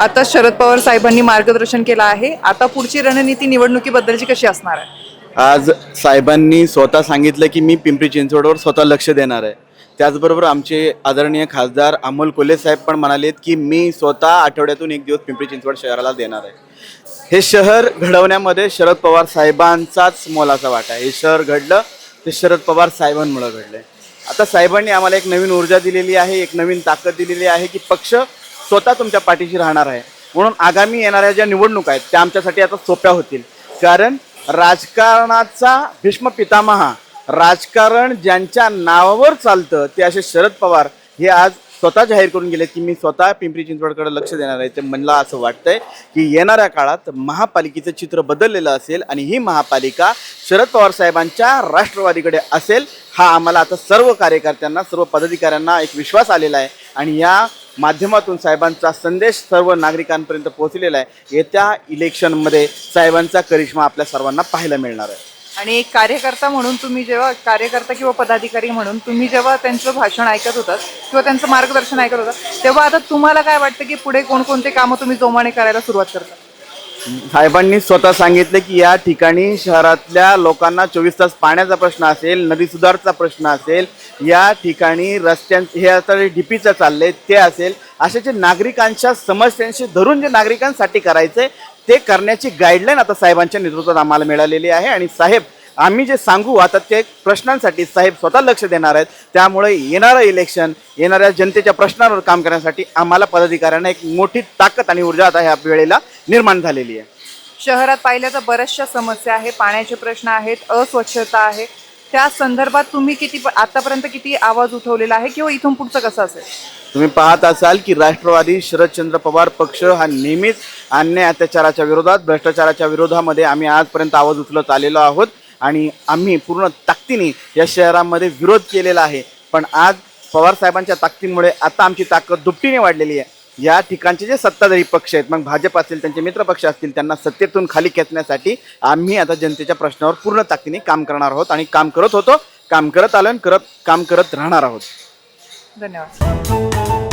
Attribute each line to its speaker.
Speaker 1: आता शरद पवार साहेबांनी मार्गदर्शन केलं आहे. आता पुढची रणनीती निवडणुकीबद्दलची कशी असणार आहे?
Speaker 2: आज साहेबांनी स्वतः सांगितलं की मी पिंपरी चिंचवडवर स्वतः लक्ष देणार आहे. त्याचबरोबर आमचे आदरणीय खासदार अमोल कोल्हे साहेब पण म्हणालेत की मी स्वतः आठवड्यातून एक दिवस पिंपरी चिंचवड शहराला देणार आहे. हे शहर घडवण्यामध्ये शरद पवार साहेबांचाच मोलाचा वाटा आहे. हे शहर घडलं ते शरद पवार साहेबांमुळे घडलं आता साहेबांनी आम्हाला एक नवीन ऊर्जा दिलेली आहे एक नवीन ताकद दिलेली आहे की पक्ष स्वतः तुमच्या पाठीशी राहणार आहे. म्हणून आगामी येणाऱ्या ज्या निवडणुका आहेत त्या आमच्यासाठी आता सोप्या होतील. कारण राजकारणाचा भीष्म पितामहा राजकारण ज्यांच्या नावावर चालतं ते असे शरद पवार हे आज स्वतः जाहीर करून गेले की मी स्वतः पिंपरी चिंचवडकडे लक्ष देणार आहे. ते मला असं वाटतंय की येणाऱ्या काळात महापालिकेचं चित्र बदललेलं असेल आणि ही महापालिका शरद पवार साहेबांच्या राष्ट्रवादीकडे असेल हा आम्हाला आता सर्व कार्यकर्त्यांना सर्व पदाधिकाऱ्यांना एक विश्वास आलेला आहे. आणि या माध्यमातून साहेबांचा संदेश सर्व नागरिकांपर्यंत पोहोचलेला आहे. येत्या इलेक्शनमध्ये साहेबांचा करिश्मा आपल्या सर्वांना पाहायला मिळणार आहे.
Speaker 1: आणि एक कार्यकर्ता म्हणून तुम्ही जेव्हा कार्यकर्ता किंवा पदाधिकारी म्हणून तुम्ही जेव्हा त्यांचं भाषण ऐकत होतात किंवा त्यांचं मार्गदर्शन ऐकत होतात तेव्हा आता तुम्हाला काय वाटतं की पुढे कोणकोणते कामं तुम्ही जोमाने करायला सुरुवात करता?
Speaker 2: साहेबांनी स्वतः सांगितलं की या ठिकाणी शहरातल्या लोकांना चोवीस तास पाण्याचा प्रश्न असेल नदी सुधारचा प्रश्न असेल या ठिकाणी रस्त्यां हे आता डीपीचं चाललंय ते असेल असे जे नागरिकांच्या समस्यांशी धरून जे नागरिकांसाठी करायचे ते करण्याची गाईडलाईन आता साहेबांच्या नेतृत्वात आम्हाला मिळालेली आहे आणि साहेब आम्ही जे सांगू आता ते प्रश्नांसाठी साहेब स्वतः लक्ष देणार आहेत. त्यामुळे येणारं इलेक्शन येणाऱ्या जनतेच्या प्रश्नांवर काम करण्यासाठी आम्हाला पदाधिकाऱ्यांना एक मोठी ताकद आणि ऊर्जा आता ह्या वेळेला निर्माण झालेली आहे.
Speaker 1: शहरात पाहिल्या तर बऱ्याचशा समस्या आहे पाण्याचे प्रश्न आहेत अस्वच्छता आहे. त्या संदर्भात तुम्ही किती आतापर्यंत किती आवाज उठवलेला आहे किंवा इथून पुढचं कसं असेल?
Speaker 2: तुम्ही पाहत असाल की राष्ट्रवादी शरदचंद्र पवार पक्ष हा नेहमीच अन्याय अत्याचाराच्या विरोधात भ्रष्टाचाराच्या विरोधामध्ये आम्ही आजपर्यंत आवाज उचलत आलेलो आहोत. आणि आम्ही पूर्ण ताकदीने या शहरामध्ये विरोध केलेला आहे. पण आज पवार साहेबांच्या ताकदीमुळे आता आमची ताकद दुपटीने वाढलेली आहे. या ठिकाणचे जे सत्ताधारी पक्ष आहेत मग भाजप असतील त्यांचे मित्रपक्ष असतील त्यांना सत्तेतून खाली खेचण्यासाठी आम्ही आता जनतेच्या प्रश्नावर पूर्ण ताकदीने काम करणार आहोत आणि काम करत होतो काम करत आलो आणि करत काम करत राहणार आहोत.
Speaker 1: धन्यवाद.